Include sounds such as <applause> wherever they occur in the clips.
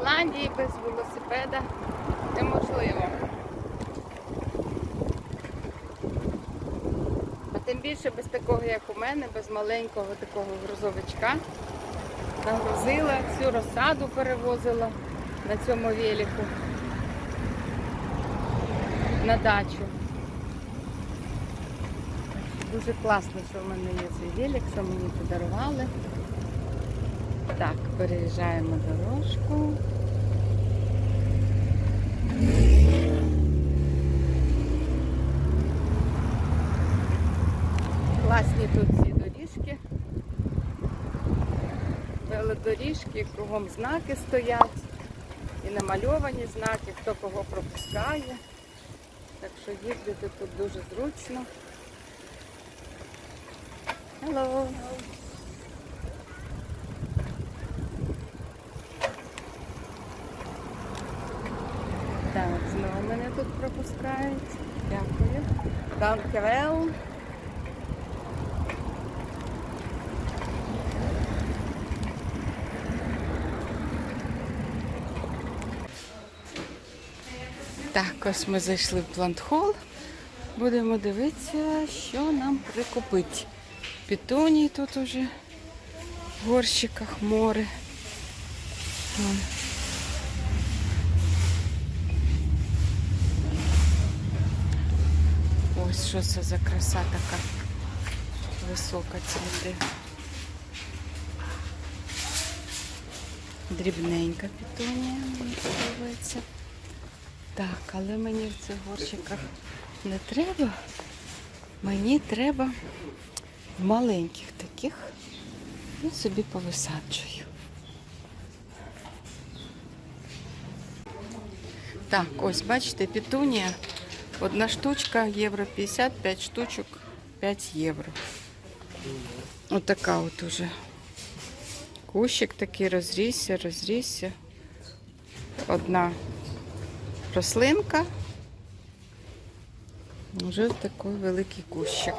Голландії без велосипеда неможливо. А тим більше без такого, як у мене, без маленького такого грузовичка. Нагрузила, всю розсаду перевозила на цьому велику на дачу. Дуже класно, що в мене є цей велик, що мені подарували. Так, переїжджаємо дорожку. Класні тут ці доріжки. Велодоріжки, кругом знаки стоять. І намальовані знаки, хто кого пропускає. Так що їздити тут дуже зручно. Hello. Так, знову мене тут. Дякую. Dankjewel. Так, ось ми зайшли в плантхол. Будемо дивитися, що нам прикупить. Пітонії тут уже в горщиках море. Ось що це за краса така висока цвіти. Дрібненька пітонія, мені подобається. Так, але мені в цих горщиках не треба. Мені треба маленьких таких. Я собі повисаджую. Так, ось бачите, петунія. Одна штучка євро 50, 5 штучок 5 євро. Отака от уже. Кущик такий розрісся, розрісся. Одна рослинка. Вже такий великий кущик.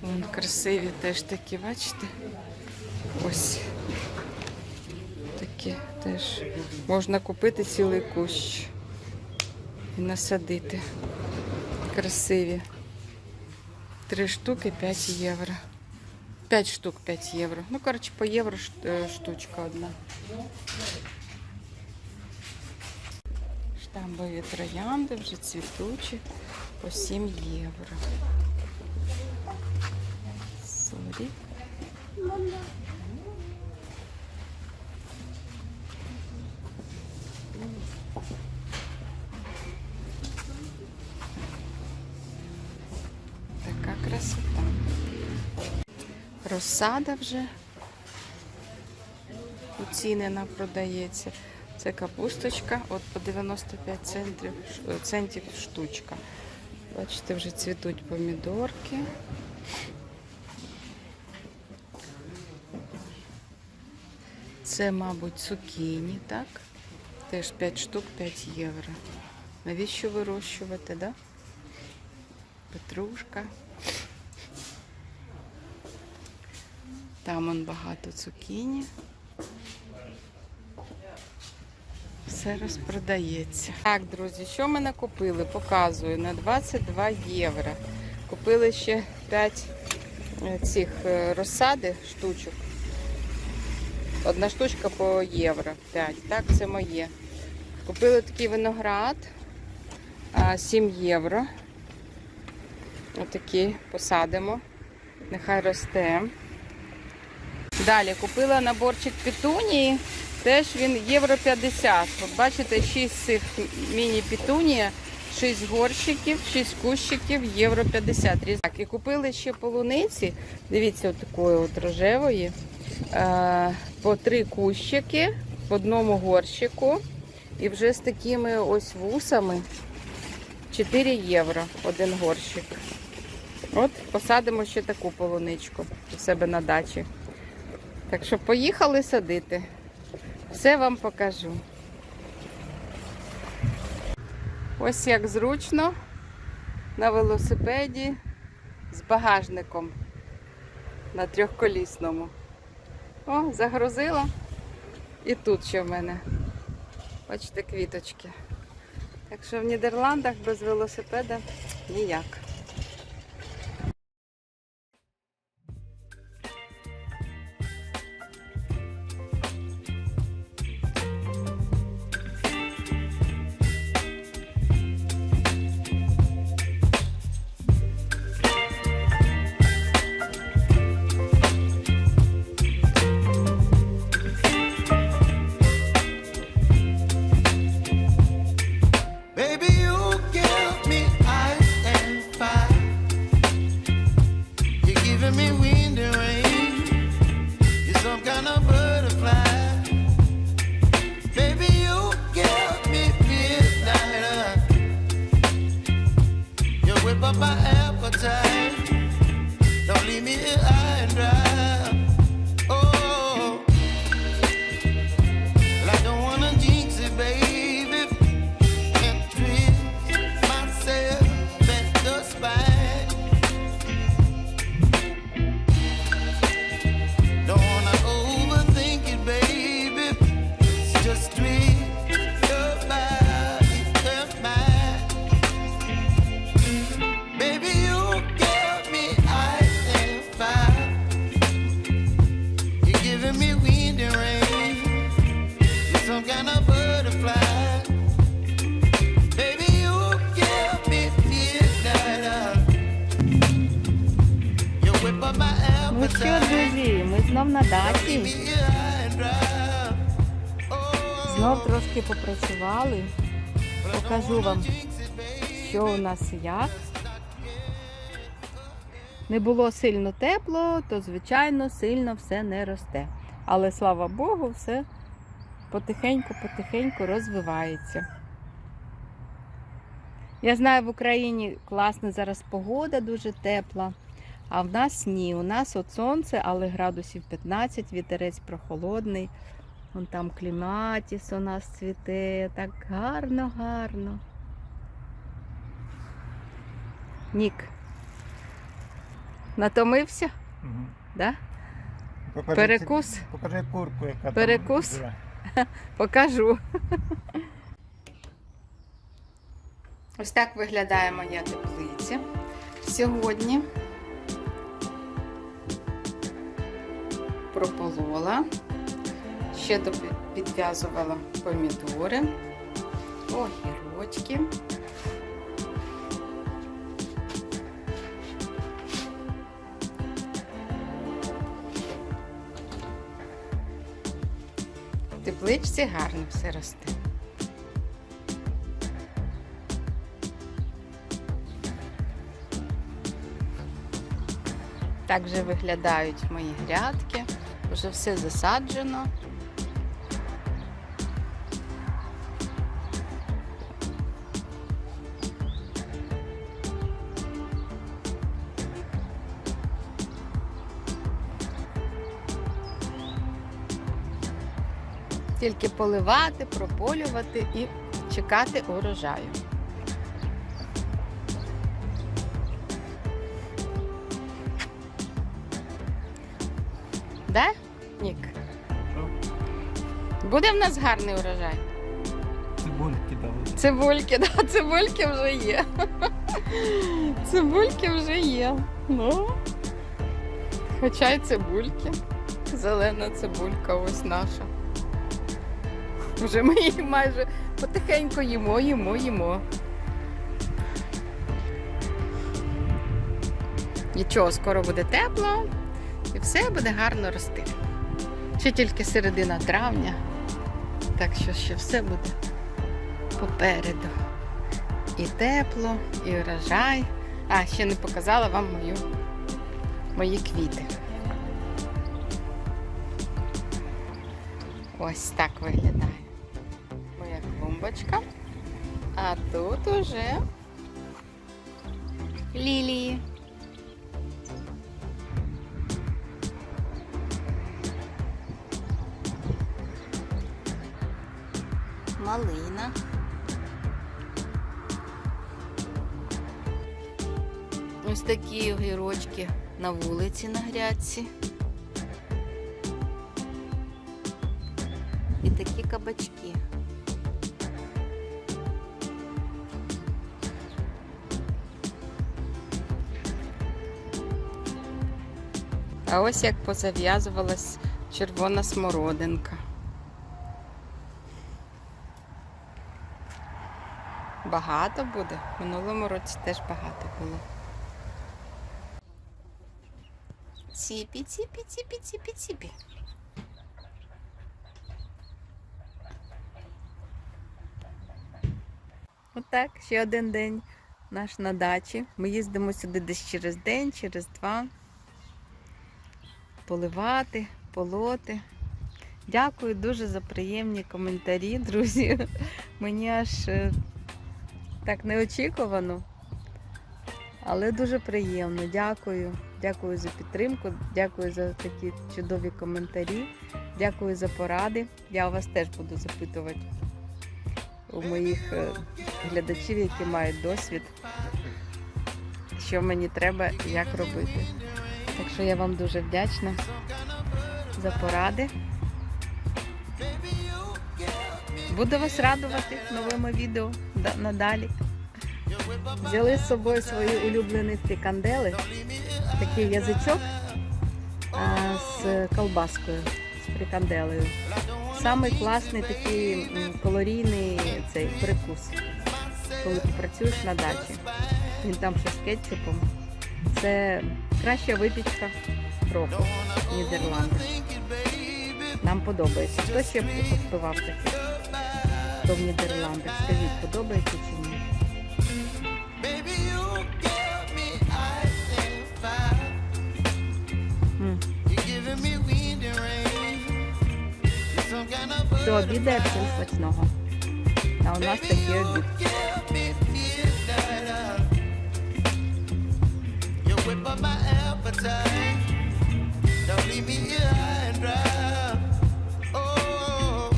Вон красиві теж такі, бачите? Ось. Такі теж. Можна купити цілий кущ і насадити. Красиві. Три штуки 5 євро. 5 штук 5 євро. Ну, коротше, по євро е, штучка одна. Штамбові троянди вже цвітучі по 7 євро. Сорі. Розсада вже оцінена продається. Це капусточка, от по 95 центів, центів штучка. Бачите, вже цвітуть помідорки. Це, мабуть, цукіні, так? Теж 5 штук 5 євро. Навіщо вирощувати, да? Петрушка. Там он багато цукіні. Все розпродається. Так, друзі, що ми накупили? Показую на 22 євро. Купили ще 5 цих е, розсади штучок. Одна штучка по євро 5. Так, це моє. Купили такий виноград 7 євро. Отакий посадимо. Нехай росте. Далі купила наборчик петунії. Теж він євро 50. От бачите, 6 цих міні-петунія, 6 горщиків, 6 кущиків, євро 50. Так, і купили ще полуниці. Дивіться, от такої от рожевої. Е, по 3 кущики в одному горщику. І вже з такими ось вусами 4 євро один горщик. От посадимо ще таку полуничку у себе на дачі. Так що поїхали садити. Все вам покажу. Ось як зручно на велосипеді з багажником на трьохколісному. О, загрузила. І тут ще в мене. Бачите, квіточки. Так що в Нідерландах без велосипеда ніяк. Трошки попрацювали. покажу вам. Що у нас як. Не було сильно тепло, то звичайно сильно все не росте. Але слава Богу, все потихеньку-потихеньку розвивається. Я знаю, в Україні класна зараз погода, дуже тепла. А в нас ні. У нас от сонце, але градусів 15, вітерець прохолодний. Вон там кліматіс у нас цвіте. Так гарно, гарно. Нік. Натомився? Мгм. Да? Покажи Перекус? Покажи курку, яка Перекус? там. живе. <laughs> Покажу. Ось так виглядає моя теплиця сьогодні. Прополола. Ще підв'язувала помідори, огірочки. В тепличці гарно все росте. Так вже виглядають мої грядки. Вже все засаджено. Тільки поливати, прополювати і чекати урожаю. Да, Нік? Буде в нас гарний урожай. Цибульки дали. Цибульки, да, цибульки вже є. Цибульки вже є. Ну. Хоча й цибульки. Зелена цибулька ось наша. Вже ми її майже потихеньку їмо, їмо, їмо. Нічого, скоро буде тепло і все буде гарно рости. Ще тільки середина травня, так що ще все буде попереду. І тепло, і урожай. А, ще не показала вам мою, мої квіти. Ось так виглядає моя клумбочка. А тут уже лілії. Малина. Ось такі огірочки на вулиці на грядці. І такі кабачки. А ось як позав'язувалась червона смородинка. Багато буде. Минулому році теж багато було. Ціпі, ціпі, ціпі, ціпі, ціпі. Отак, ще один день наш на дачі. Ми їздимо сюди десь через день, через два. Поливати, полоти. Дякую дуже за приємні коментарі, друзі. <laughs> Мені аж е, так неочікувано. Але дуже приємно. Дякую. Дякую за підтримку, дякую за такі чудові коментарі, дякую за поради. Я вас теж буду запитувати у моїх е, глядачів, які мають досвід, що мені треба і як робити. Так що я вам дуже вдячна за поради. Буду вас радувати новими відео надалі. Взяли з собою свої улюблені фрікандели, такий язичок з колбаскою, з фриканделею. Самий класний такий м, калорійний цей прикус, коли ти працюєш на дачі. Він там ще з кетчупом. Це краща випічка року в Нідерландах. Нам подобається. Хто ще куштував таке? Хто в Нідерландах? Скажіть, подобається чи ні? Хто обідає всім смачного. А у нас такий обід. Oh.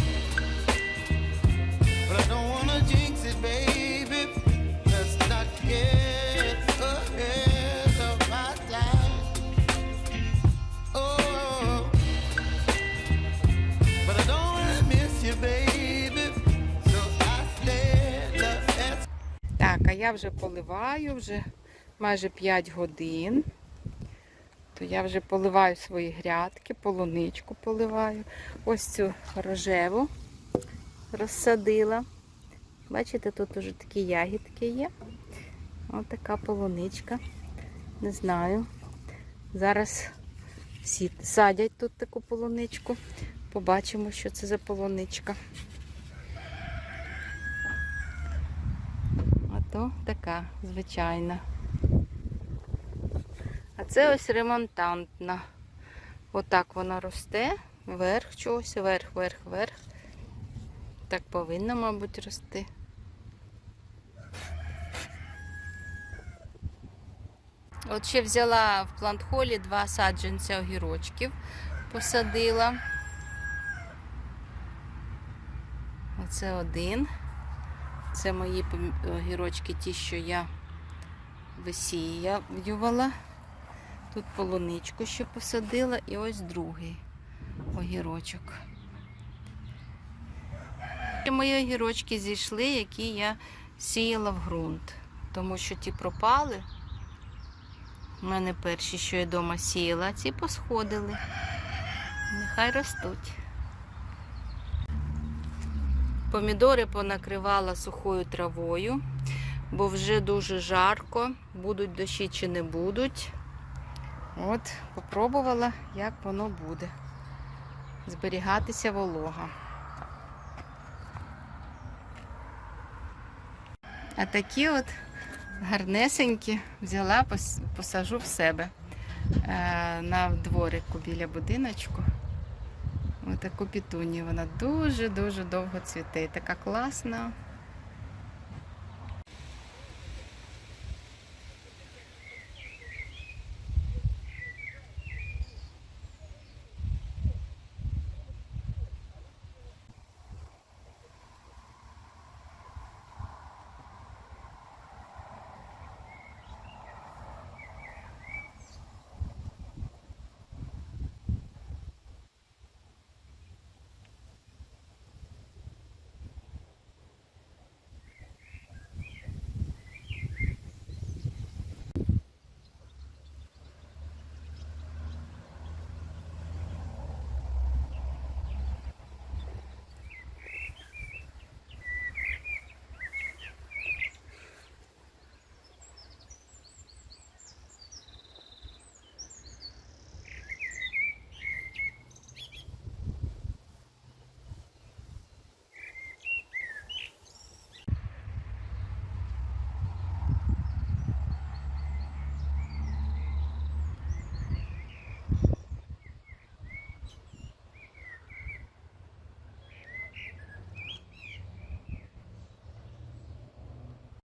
Oh, Так, а я вже поливаю, вже майже 5 годин. То я вже поливаю свої грядки, полуничку поливаю. Ось цю рожеву розсадила. Бачите, тут уже такі ягідки є. Ось така полуничка. Не знаю. Зараз всі садять тут таку полуничку. Побачимо, що це за полуничка. А то така звичайна. Це ось ремонтантна. Отак вона росте. Вверх чогось, вверх, вверх, вверх. Так повинна, мабуть, рости. От ще взяла в плантхолі два саджанця огірочків, посадила. Оце один. Це мої огірочки, ті, що я висіювала. Тут полуничку ще посадила і ось другий огірочок. Мої огірочки зійшли, які я сіяла в ґрунт. Тому що ті пропали. У мене перші, що я вдома сіяла, а ці посходили. Нехай ростуть. Помідори понакривала сухою травою, бо вже дуже жарко, будуть дощі чи не будуть. От, попробувала, як воно буде. Зберігатися волога. А такі от гарнесенькі взяла, посажу в себе е, на дворику біля будиночку. Отаку пітунію. Вона дуже-дуже довго цвіте. Така класна.